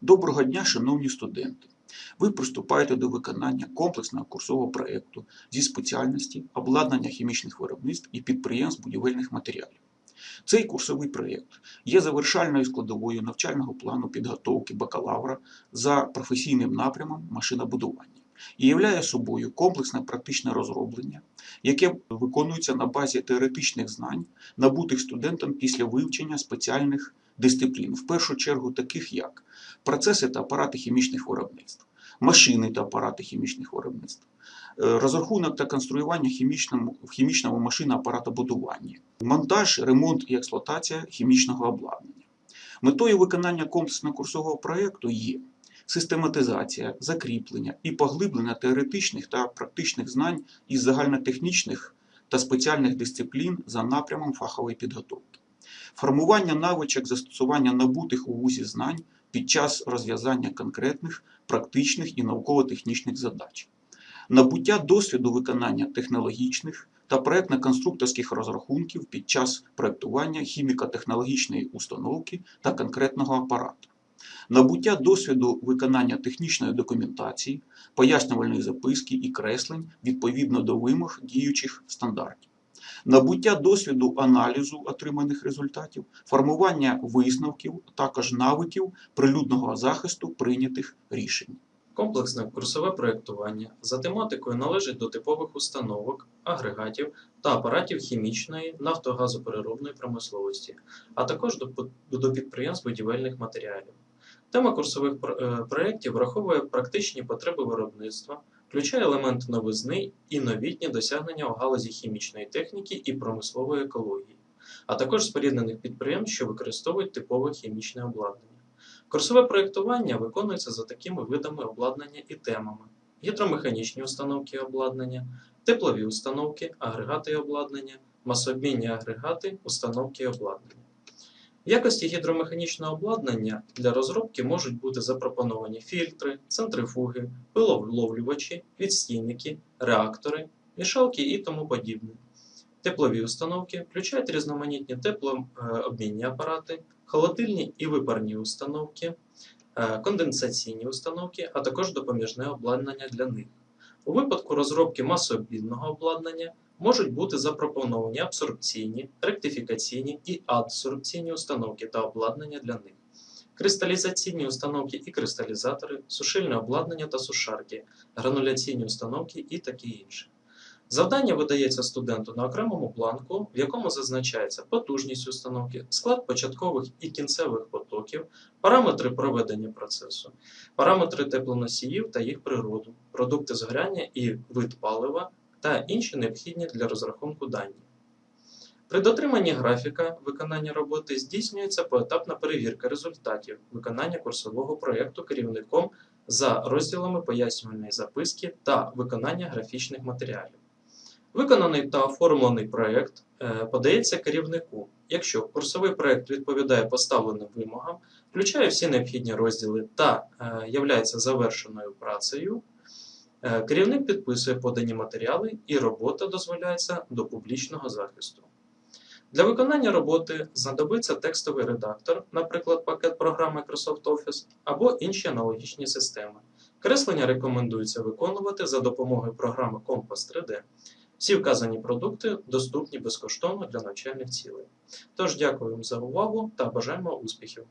Доброго дня, шановні студенти! Ви приступаєте до виконання комплексного курсового проєкту зі спеціальності обладнання хімічних виробництв і підприємств будівельних матеріалів. Цей курсовий проєкт є завершальною складовою навчального плану підготовки бакалавра за професійним напрямом машинобудування і являє собою комплексне практичне розроблення, яке виконується на базі теоретичних знань, набутих студентом після вивчення спеціальних дисциплін, в першу чергу таких як процеси та апарати хімічних виробництв, машини та апарати хімічних виробництв, е, розрахунок та конструювання хімічному, в хімічному машино-апаратобудуванні, монтаж, ремонт і експлуатація хімічного обладнання. Метою виконання комплексного курсового проєкту є систематизація, закріплення і поглиблення теоретичних та практичних знань із загальнотехнічних та спеціальних дисциплін за напрямом фахової підготовки, формування навичок застосування набутих у вузі знань під час розв'язання конкретних практичних і науково-технічних задач, набуття досвіду виконання технологічних та проектно-конструкторських розрахунків під час проектування хіміко-технологічної установки та конкретного апарату, набуття досвіду виконання технічної документації, пояснювальної записки і креслень відповідно до вимог діючих стандартів, набуття досвіду аналізу отриманих результатів, формування висновків, також навиків прилюдного захисту прийнятих рішень. Комплексне курсове проєктування за тематикою належить до типових установок, агрегатів та апаратів хімічної, нафтогазопереробної промисловості, а також до, підприємств будівельних матеріалів. Тема курсових е, проєктів враховує практичні потреби виробництва, включає елементи новизни і новітні досягнення у галузі хімічної техніки і промислової екології, а також споріднених підприємств, що використовують типове хімічне обладнання. Курсове проєктування виконується за такими видами обладнання і темами: гідромеханічні установки і обладнання, теплові установки, агрегати і обладнання, масообмінні агрегати, установки і обладнання. В якості гідромеханічного обладнання для розробки можуть бути запропоновані фільтри, центрифуги, пиловловлювачі, відстійники, реактори, мішалки і тому подібне. Теплові установки включають різноманітні теплообмінні апарати, холодильні і випарні установки, е, конденсаційні установки, а також допоміжне обладнання для них. У випадку розробки масообмінного обладнання можуть бути запропоновані абсорбційні, ректифікаційні і адсорбційні установки та обладнання для них, кристалізаційні установки і кристалізатори, сушильне обладнання та сушарки, грануляційні установки і таке інше. Завдання видається студенту на окремому бланку, в якому зазначається потужність установки, склад початкових і кінцевих потоків, параметри проведення процесу, параметри теплоносіїв та їх природу, продукти згоряння і вид палива та інші необхідні для розрахунку дані. При дотриманні графіка виконання роботи здійснюється поетапна перевірка результатів виконання курсового проєкту керівником за розділами пояснювальної записки та виконання графічних матеріалів. Виконаний та оформлений проєкт е, подається керівнику, якщо курсовий проєкт відповідає поставленим вимогам, включає всі необхідні розділи та е, являється завершеною працею, керівник підписує подані матеріали і робота дозволяється до публічного захисту. Для виконання роботи знадобиться текстовий редактор, наприклад, пакет програм Microsoft Office або інші аналогічні системи. Креслення рекомендується виконувати за допомогою програми Compass 3D. Всі вказані продукти доступні безкоштовно для навчальних цілей. Тож дякую вам за увагу та бажаємо успіхів!